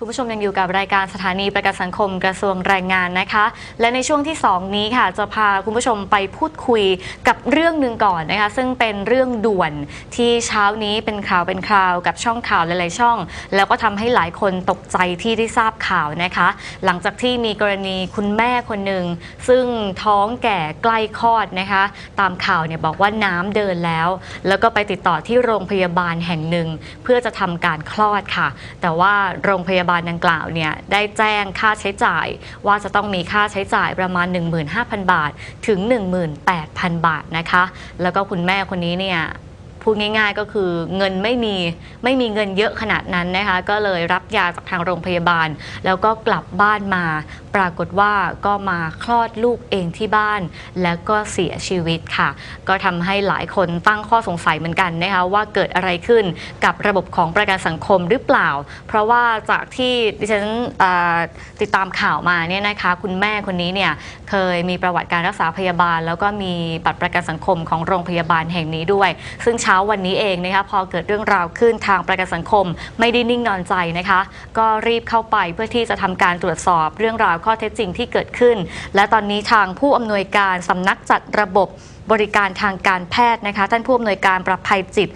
คุณผู้ชมยังอยู่กับรายการสถานีประกันสังคมกระทรวงแรงงานนะคะ และในช่วงที่ 2 นี้ค่ะ จะพาคุณผู้ชมไปพูดคุยกับเรื่องหนึ่งก่อนนะคะ ซึ่งเป็นเรื่องด่วนที่เช้านี้เป็นข่าวเป็นคราวกับช่องข่าวหลาย ๆ ช่อง แล้วก็ทำให้หลายคนตกใจที่ได้ทราบข่าวนะคะ หลังจากที่มีกรณีคุณแม่คนหนึ่งซึ่งท้องแก่ใกล้คลอดนะคะ ตามข่าวเนี่ยบอกว่าน้ำเดินแล้ว แล้วก็ไปติดต่อที่โรงพยาบาลแห่งหนึ่ง เพื่อจะทำการคลอดค่ะ แต่ว่าโรงพยาบาลบาลดังกล่าวเนี่ยได้แจ้งค่าใช้จ่าย ว่าจะต้องมีค่าใช้จ่ายประมาณ 15,000 บาทถึง 18,000 บาทนะคะ แล้วก็คุณแม่คนนี้เนี่ย พูดง่าย ๆ ก็คือเงินไม่มีไม่มีเงินเยอะขนาดนั้นนะคะก็เลยรับยาจากทางโรงพยาบาล แล้วก็กลับบ้านมา ปรากฏว่าก็มาคลอดลูกเองที่บ้าน แล้วก็เสียชีวิตค่ะ ก็ทำให้หลายคนตั้งข้อสงสัยเหมือนกันนะคะว่าเกิดอะไรขึ้นกับระบบของประกันสังคมหรือเปล่า เพราะว่าจากที่ดิฉันติดตามข่าวมาเนี่ยนะคะคุณแม่คนนี้เนี่ยเคยมีประวัติการรักษาพยาบาล แล้วก็มีบัตรประกันสังคมของโรงพยาบาลแห่งนี้ด้วย ซึ่งเช้าวนนี้เองนะคะพอเกิดเรื่องราวขึ้นทางประกันสังคม ไม่ได้นิ่งนอนใจนะคะ ก็รีบเข้าไปเพื่อที่จะทำการตรวจสอบเรื่องราวข้อเท็จจริงที่เกิดขึ้น และตอนนี้ทางผู้อำนวยการสำนักจัดระบบบริการทางการแพทย์นะคะ ท่านผู้อำนวยการประภัยจิต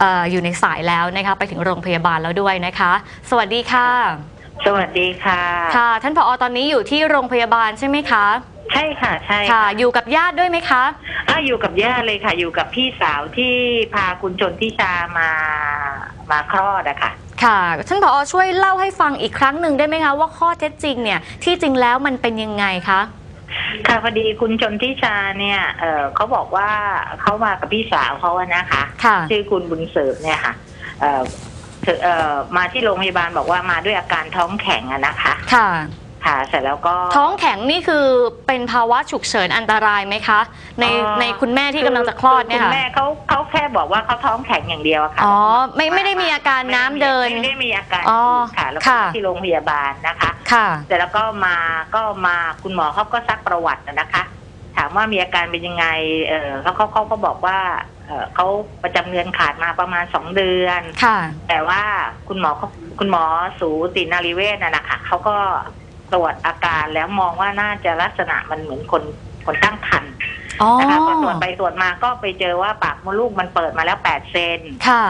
เอออยู่ในสายแล้วนะคะไปถึงโรงพยาบาลแล้วด้วยนะคะ สวัสดีค่ะ สวัสดีค่ะ ค่ะ ท่านผอตอนนี้อยู่ที่โรงพยาบาลใช่ไหมคะ ใช่ค่ะใช่ค่ะ อยู่กับญาติด้วยไหมคะอะอยู่กับย่าเลยค่ะ อยู่กับพี่สาวที่พาคุณชนทิชามามาคลอดอะค่ะ ค่ะท่านผอช่วยเล่าให้ฟังอีกครั้งหนึ่งได้ไหมคะว่าข้อเท็จจริงเนี่ยที่จริงแล้วมันเป็นยังไงคะค่ะพอดีคุณชนทิชาเนี่ยเออเขาบอกว่าเขามากับพี่สาวเขาอะนะคะค่ะ ชื่อคุณบุญเสริมเนี่ยค่ะเออเธอเออมาที่โรงพยาบาลบอกว่ามาด้วยอาการท้องแข็งอะนะคะ ค่ะ ค่ะเสร็จแล้วก็ ท้องแข็งนี่คือเป็นภาวะฉุกเฉินอันตรายไหมคะ ในเอ่อ ในคุณแม่ที่กำลังจะคลอดเนี่ยคุค่ะ ณแม่เขาเขาแค่บอกว่าเขาท้องแข็งอย่างเดียวอะค่ะอ๋อไม่ไม่ได้มีอาการน้ำเดิน ไม่ได้มีอาการอ๋อค่ะแล้วก็ค่ะ ที่โรงพยาบาลนะคะ ค่ะ เสร็จแล้วก็มาก็มาคุณหมอเขาก็ซักประวัตินะคะ ถามว่ามีอาการเป็นยังไง เออเขาเขาเขาก็บอกว่าเออเขาประจำเดือนขาดมาประมาณสองเดือน ค่ะ แต่ว่าคุณหมอเขาคุณหมอสูตินารีเวชน่ะนะคะเขาก็ ตรวจอาการแล้วมองว่าน่าจะลักษณะมันเหมือนคนคนตั้งครรภ์อ๋อนะคะพอตรวจไปตรวจมาก็ไปเจอว่าปากมดลูกมันเปิดมาแล้วแปดเซนค่ะ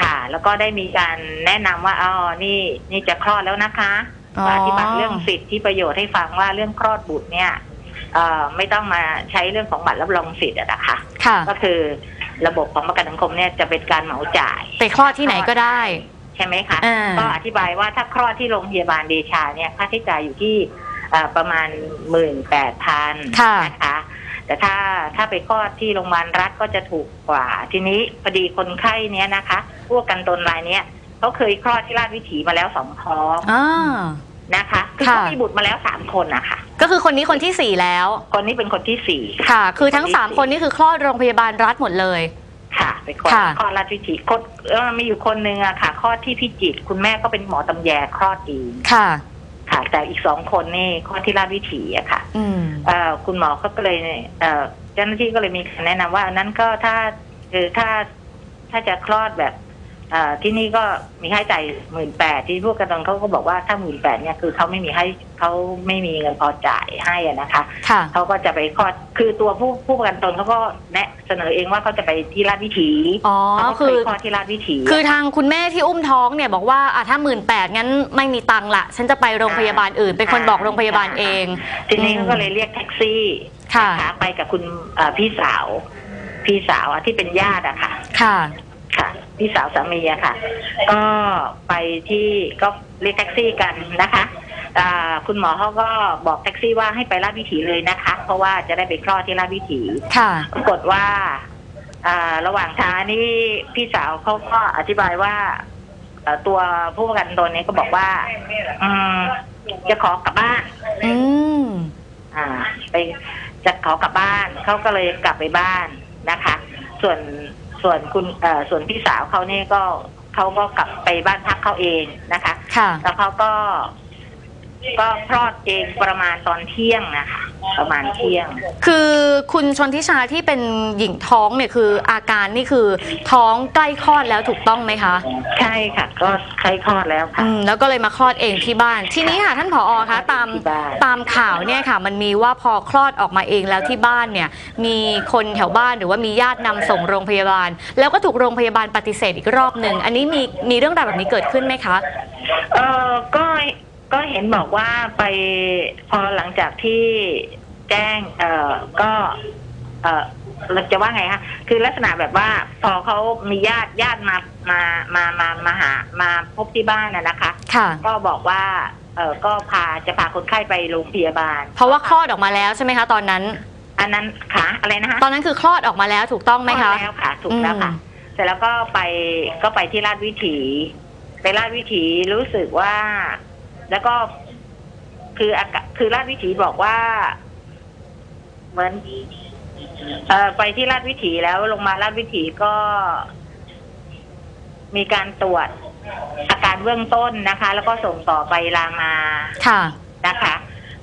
ค่ะ แล้วก็ได้มีการแนะนำว่าอ๋อนี่นี่จะคลอดแล้วนะคะอ๋อ อธิบายเรื่องสิทธิประโยชน์ให้ฟังว่าเรื่องคลอดบุตรเนี่ยเอ่อไม่ต้องมาใช้เรื่องของบัตรรับรองสิทธิ์อะนะคะ ค่ะ ก็คือระบบของประกันสังคมเนี่ยจะเป็นการเหมาจ่าย ไปคลอดที่ไหนก็ได้ ใช่ไหมคะ อ่า ก็อธิบายว่าถ้าคลอดที่โรงพยาบาลเดชาเนี่ยค่าใช้จ่ายอยู่ที่เอ่อประมาณหมื่นแปดพันค่ะ นะคะ แต่ถ้าถ้าไปคลอดที่โรงพยาบาลรัฐก็จะถูกกว่า ทีนี้พอดีคนไข้เนี้ยนะคะพวกกันตนรายเนี้ยเขาเคยคลอดที่ราชวิถีมาแล้วสองท้องอ่า นะคะคือค่ะเขามีบุตรมาแล้วสามคนนะคะก็คือคนนี้คนที่สี่แล้ว คนนี้เป็นคนที่สี่ค่ะ คือทั้งสามคนนี่คือคลอดโรงพยาบาลรัฐหมดเลยค่ะ ไปคลอดค่ะ คลอดราชวิถีคนเออมีอยู่คนหนึ่งอะค่ะคลอดที่พิจิตรคุณแม่ก็เป็นหมอตำแยคลอดเองค่ะ ค่ะ แต่อีกสองคนนี่คลอดที่ราชวิถีอะค่ะ อืม เอ่อคุณหมอเขาก็เลยเอ่อเจ้าหน้าที่ก็เลยมีการแนะนำว่าอันนั้นก็ถ้าคือถ้าถ้าจะคลอดแบบเอ่อที่นี่ก็มีค่าใช้จ่ายหมื่นแปดที่พวกกันตอนเขาก็บอกว่าถ้าหมื่นแปดเนี่ยคือเขาไม่มีให้เขาไม่มีเงินพอจ่ายให้อะนะคะค่ะ เขาก็จะไปคลอดคือตัวผู้ผู้ประกันตนเขาก็แนะเสนอเองว่าเขาจะไปที่ราชวิถีอ๋อ เขาก็คืเคอ ยคลอดที่ราชวิถี คือทางคุณแม่ที่อุ้มท้องเนี่ยบอกว่าอะถ้าหมื่นแปดงั้นไม่มีตังค์ละ ฉันจะไปโรงพยาบาลอื่น เป็นคนบอกโรงพยาบาลเอง ทีนี้เขาก็เลยเรียกแท็กซี่ค่ะนะคะไปกับคุณเอ่อพี่สาว พี่สาวอะที่เป็นญาติอะค่ะ ค่ะ ค่ะ พี่สาวสามีอะค่ะ ก็ไปที่ก็เรียกแท็กซี่กันนะคะอ่าคุณหมอเขาก็บอกแท็กซี่ว่าให้ไปราชวิถีเลยนะคะ เพราะว่าจะได้ไปคลอดที่ราชวิถีค่ะปรากฏว่าอ่าระหว่างทางนี่พี่สาวเขาก็อธิบายว่าเอ่อตัวผู้ประกันตนนี้ก็บอกว่า อืมจะขอกลับบ้านอืมอ่า ไปจะขอกลับบ้านเขาก็เลยกลับไปบ้านนะคะ ส่วน ส่วนคุณเอ่อส่วนพี่สาวเขานี่ก็เขาก็กลับไปบ้านพักเขาเองนะคะ ค่ะ แล้วเขาก็ ก็คลอดเองประมาณตอนเที่ยงนะคะประมาณเที่ยง คือคุณชนทิชาที่เป็นหญิงท้องเนี่ยคืออาการนี่คือท้องใกล้คลอดแล้วถูกต้องไหมคะใช่ค่ะ ก็ใช้คลอดแล้วค่ะ อืมแล้วก็เลยมาคลอดเองที่บ้าน ทีนี้ค่ะท่านผอคะตามที่บ้าน ตามข่าวเนี่ยค่ะ มันมีว่าพอคลอดออกมาเองแล้วที่บ้านเนี่ย มีคนแถวบ้านหรือว่ามีญาตินำส่งโรงพยาบาล แล้วก็ถูกโรงพยาบาลปฏิเสธอีกรอบหนึ่งอันนี้มีมีเรื่องราวแบบนี้เกิดขึ้นไหมคะ เออก็ ก็เห็นบอกว่าไปพอหลังจากที่แจ้ง เออก็ เออเราจะว่าไงคะคือลักษณะแบบว่าพอเขามีญาติญาติมามามามามาหามาพบที่บ้านน่ะนะคะ ค่ะ ก็บอกว่า เออก็พาจะพาคนไข้ไปโรงพยาบาล เพราะว่าคลอดออกมาแล้วใช่ไหมคะ ตอนนั้น อันนั้นค่ะอะไรนะคะตอนนั้นคือคลอดออกมาแล้วถูกต้องไหมคะ แล้วค่ะ ถูกแล้วค่ะ อืม เสร็จแล้วก็ไปก็ไปที่ราชวิถี ไปราชวิถีรู้สึกว่า แล้วก็คืออากาคือราชวิถีบอกว่า เหมือนเอ่อไปที่ราชวิถีแล้วลงมาราชวิถีก็มีการตรวจอาการเบื้องต้นนะคะ แล้วก็ส่งต่อไปรามาค่ะ นะคะ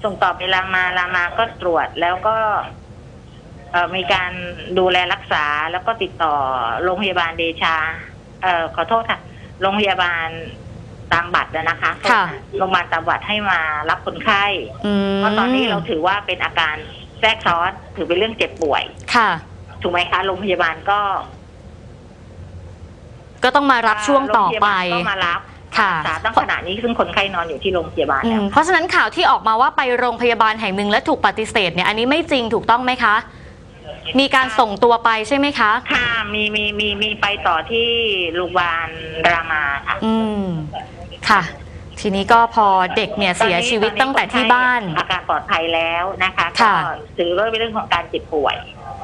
ส่งต่อไปรามารามาก็ตรวจแล้วก็เอ่อมีการดูแลรักษาแล้วก็ติดต่อโรงพยาบาลเดชา เอ่อขอโทษค่ะ โรงพยาบาล ตามบัตรนะนะคะค่ะ โรงพยาบาลตามบัตรให้มารับคนไข้อืมเพราะตอนนี้เราถือว่าเป็นอาการแทรกซ้อนถือเป็นเรื่องเจ็บป่วย ค่ะ ถูกไหมคะโรงพยาบาลก็ก็ต้องมารับช่วงต่อไป โรงพยาบาลก็มารับค่ะ รักษาตั้งขณะนี้ซึ่งคนไข้นอนอยู่ที่โรงพยาบาลอืแล้วมเพราะฉะนั้นข่าวที่ออกมาว่าไปโรงพยาบาลแห่งหนึ่งและถูกปฏิเสธเนี่ยอันนี้ไม่จริงถูกต้องไหมคะ มีการส่งตัวไปใช่ไหมคะ ค่ะมีมีมีมีไปต่อที่โรงพยาบาลรามาค่ะ อืม ค่ะ ทีนี้ก็พอเด็กเนี่ยเสียชีวิตตั้งแต่ที่บ้าน อาการปลอดภัยแล้วนะคะก็ค่ะ ถือว่าเป็นเรื่องของการเจ็บป่วย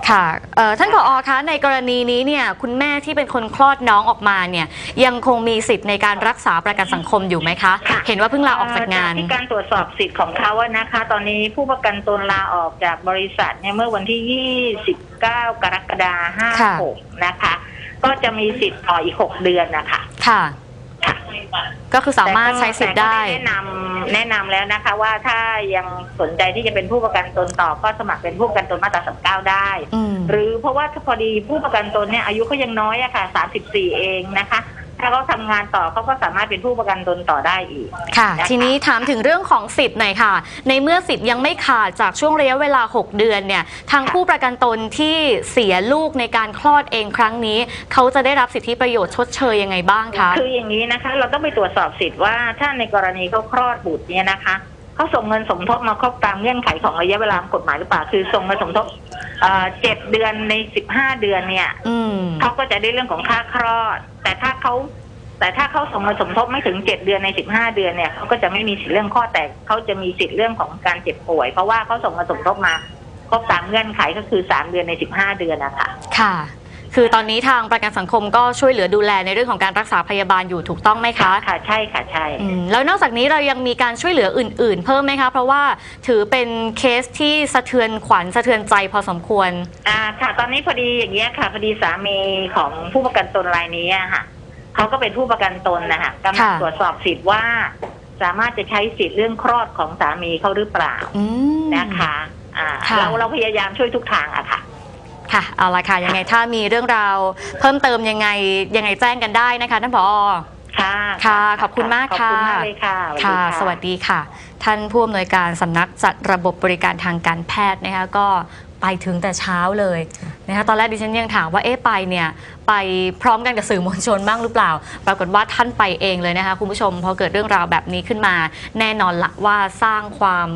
ค่ะเอ่อท่านผอคะในกรณีนี้เนี่ยคุณแม่ที่เป็นคนคลอดน้องออกมาเนี่ยยังคงมีสิทธิ์ในการรักษาประกันสังคมอยู่ไหมคะ ค่ะ เห็นว่าเพิ่งลาออกจากงานที่การตรวจสอบสิทธิ์ของเขาอะนะคะ ตอนนี้ผู้ประกันตนลาออกจากบริษัทเนี่ยเมื่อวันที่ 29 กรกฎาคมค่ะ 56 นะคะ ก็จะมีสิทธิ์ต่ออีก 6 เดือนนะคะ ค่ะค่ะ ก็คือสามารถใช้สิทธิ์ได้แต่ก็แนะนำแนะนำแล้วนะคะ ว่าถ้ายังสนใจที่จะเป็นผู้ประกันตนต่อก็สมัครเป็นผู้ประกันตนมาตรา39ได้ อืม หรือเพราะว่าพอดีผู้ประกันตนเนี่ยอายุเขายังน้อยอะค่ะ34เองนะคะ ถ้าเขาทำงานต่อเขาก็สามารถเป็นผู้ประกันตนต่อได้อีก ค่ะนะคะทีนี้ถามถึงเรื่องของสิทธิ์หน่อยค่ะ ในเมื่อสิทธิ์ยังไม่ขาดจากช่วงระยะเวลา 6 เดือนเนี่ย ทางผู้ประกันตนที่เสียลูกในการคลอดเองครั้งนี้ เขาจะได้รับสิทธิประโยชน์ชดเชยยังไงบ้างคะคืออย่างนี้นะคะ เราต้องไปตรวจสอบสิทธิ์ว่าถ้าในกรณีเขาคลอดบุตรเนี่ยนะคะเขาส่งเงินสมทบมาครบตามเงื่อนไขของระยะเวลากฎหมายหรือเปล่า คือส่งเงินสมทบ เอ่อเจ็ดเดือนในสิบห้าเดือนเนี่ยอืม เขาก็จะได้เรื่องของค่าคลอด แต่ถ้าเขาแต่ถ้าเขาส่งเงินสมทบไม่ถึงเจ็ดเดือนในสิบห้าเดือนเนี่ยเขาก็จะไม่มีสิทธิเรื่องข้อแต่เขาจะมีสิทธิเรื่องของการเจ็บป่วย เพราะว่าเขาส่งเงินสมทบมาครบตามเงื่อนไขก็คือสามเดือนในสิบห้าเดือนนะคะค่ะ คือตอนนี้ทางประกันสังคมก็ช่วยเหลือดูแลในเรื่องของการรักษาพยาบาลอยู่ถูกต้องไหมคะค่ะใช่ค่ะใช่อืมแล้วนอกจากนี้เรายังมีการช่วยเหลืออื่น ๆ เพิ่มไหมคะ เพราะว่าถือเป็นเคสที่สะเทือนขวัญสะเทือนใจพอสมควร อ่าค่ะ ตอนนี้พอดีอย่างเงี้ยค่ะ พอดีสามีของผู้ประกันตนรายนี้อะค่ะเขาก็เป็นผู้ประกันตนนะคะกำลังค่ะ ตรวจสอบสิทธิ์ว่า สามารถจะใช้สิทธิ์เรื่องคลอดของสามีเขาหรือเปล่าอืม นะคะ อ่า ค่ะ เราเราพยายามช่วยทุกทางอะค่ะ ค่ะเอาละค่ะยังไงถ้ามีเรื่องราวเพิ่มเติมยังไงยังไงแจ้งกันได้นะคะท่านผอค่ะค่ะขอบคุณมากขอบคุณมากเลยค่ะค่ะ สวัสดีค่ะ ท่านผู้อำนวยการสำนักจัดระบบบริการทางการแพทย์นะคะก็ ไปถึงแต่เช้าเลยนะคะตอนแรกดิฉันยังถามว่าเอ๊ะไปเนี่ยไปพร้อมกันกับสื่อมวลชนบ้างหรือเปล่า ปรากฏว่าท่านไปเองเลยนะคะคุณผู้ชมพอเกิดเรื่องราวแบบนี้ขึ้นมา แน่นอนละว่าสร้างความ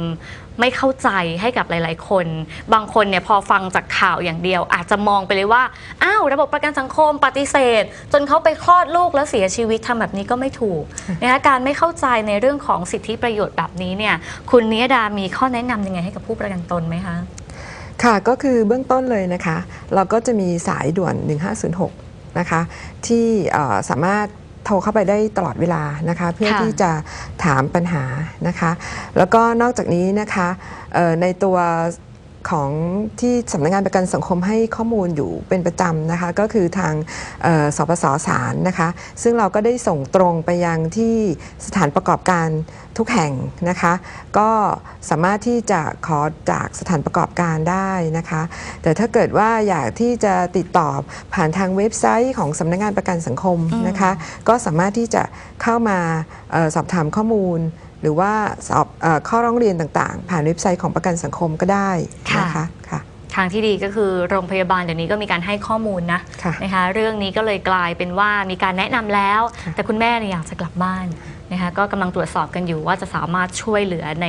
ไม่เข้าใจให้กับหลาย ๆ คน บางคนเนี่ยพอฟังจากข่าวอย่างเดียว อาจจะมองไปเลยว่า อ้าว ระบบประกันสังคมปฏิเสธ จนเขาไปคลอดลูกแล้วเสียชีวิตทำแบบนี้ก็ไม่ถูกนะคะการไม่เข้าใจในเรื่องของสิทธิประโยชน์แบบนี้เนี่ยคุณนิยดามีข้อแนะนำยังไงให้กับผู้ประกันตนไหมคะ ค่ะก็คือเบื้องต้นเลยนะคะ เราก็จะมีสายด่วน 1506 นะคะ ที่เอ่อสามารถโทรเข้าไปได้ตลอดเวลานะคะ เพื่อค่ะที่จะถามปัญหานะคะ แล้วก็นอกจากนี้นะคะเอ่อในตัว ของที่สำนักงานประกันสังคมให้ข้อมูลอยู่เป็นประจำนะคะ ก็คือทางสปสสารนะคะ ซึ่งเราก็ได้ส่งตรงไปยังที่สถานประกอบการทุกแห่งนะคะ ก็สามารถที่จะขอจากสถานประกอบการได้นะคะ แต่ถ้าเกิดว่าอยากที่จะติดต่อผ่านทางเว็บไซต์ของสำนักงานประกันสังคมนะคะ ก็สามารถที่จะเข้ามาออสอบถามข้อมูล หรือว่าสอบเออข้อร้องเรียนต่างๆ ผ่านเว็บไซต์ของประกันสังคมก็ได้นะคะค่ะทางที่ดีก็คือโรงพยาบาลเดี๋ยวนี้ก็มีการให้ข้อมูลนะค่ะนะคะเรื่องนี้ก็เลยกลายเป็นว่ามีการแนะนำแล้วค่ะแต่คุณแม่เนี่ยอยากจะกลับบ้าน นะคะก็กำลังตรวจสอบกันอยู่ว่าจะสามารถช่วยเหลือใน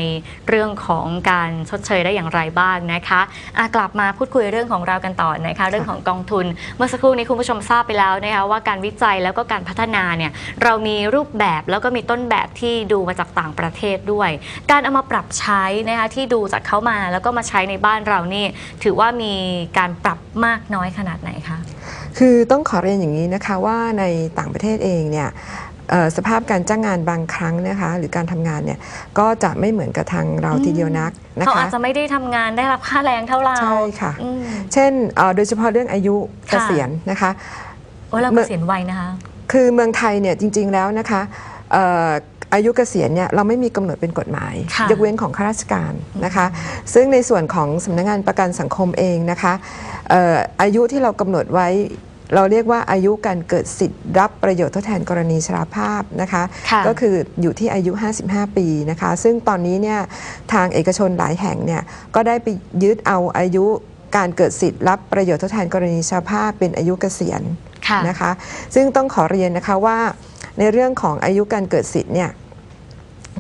เรื่องของการชดเชยได้อย่างไรบ้างนะคะะกลับมาพูดคุยเรื่องของเรากันต่อนะคะเรื่องของกองทุน เมื่อสักครู่นี้คุณผู้ชมทราบไปแล้วนะคะว่าการวิจัยแล้วก็การพัฒนาเนี่ยเรามีรูปแบบแล้วก็มีต้นแบบที่ดูมาจากต่างประเทศด้วย การเอามาปรับใช้นะคะที่ดูจากเขามาแล้วก็มาใช้ในบ้านเรานี่ถือว่ามีการปรับมากน้อยขนาดไหนคะคือต้องขอเรียนอย่างนี้นะคะว่าในต่างประเทศเองเนี่ย สภาพการจ้างงานบางครั้งนะคะหรือการทำงานเนี่ยก็จะไม่เหมือนกับทางเราอืมทีเดียวนักนะเขาคะอาจจะไม่ได้ทำงานได้รับค่าแรงเท่าเราใช่ค่ะอืมเช่นเอ่อโดยเฉพาะเรื่องอายุเกค่ะษียณนะคะโอ้ยเราเมื่เกอษียณไวนะคะ คือเมืองไทยเนี่ยจริง ๆแล้วนะคะเอ่ออายุเกษียณเนี่ยเราไม่มีกำหนดเป็นกฎหมายค่ะยกเว้นของข้าราชการนะคะ ซึ่งในส่วนของสำนักงานประกันสังคมเองนะคะเอ่ออายุที่เรากำหนดไว้ เราเรียกว่าอายุการเกิดสิทธิ์รับประโยชน์ทดแทนกรณีชราภาพนะคะ ค่ะก็คืออยู่ที่อายุ 55 ปีนะคะ ซึ่งตอนนี้เนี่ยทางเอกชนหลายแห่งเนี่ยก็ได้ไปยึดเอาอายุการเกิดสิทธิ์รับประโยชน์ทดแทนกรณีชราภาพเป็นอายุเกษียณค่ะ นะคะ ซึ่งต้องขอเรียนนะคะว่าในเรื่องของอายุการเกิดสิทธิ์เนี่ย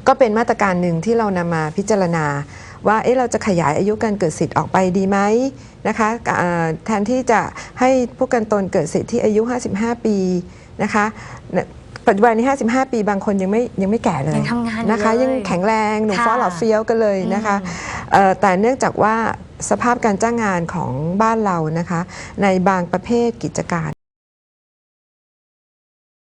ก็เป็นมาตรการหนึ่งที่เรานำมาพิจารณา ว่าเอ๊ะเราจะขยายอายุการเกิดสิทธิ์ออกไปดีไหมนะคะเอ่อแทนที่จะให้ผู้กันตนเกิดสิทธิ์ที่อายุ 55 ปีนะคะปัจจุบันนี้ 55 ปีบางคนยังไม่ยังไม่แก่เลยยังทำงานอยู่นะคะเลยยังแข็งแรงหนุ่มค่ะฟ้าหล่อเฟี้ยวกันเลยนะคะอืมเอ่อแต่เนื่องจากว่าสภาพการจ้างงานของบ้านเรานะคะ ในบางประเภทกิจการ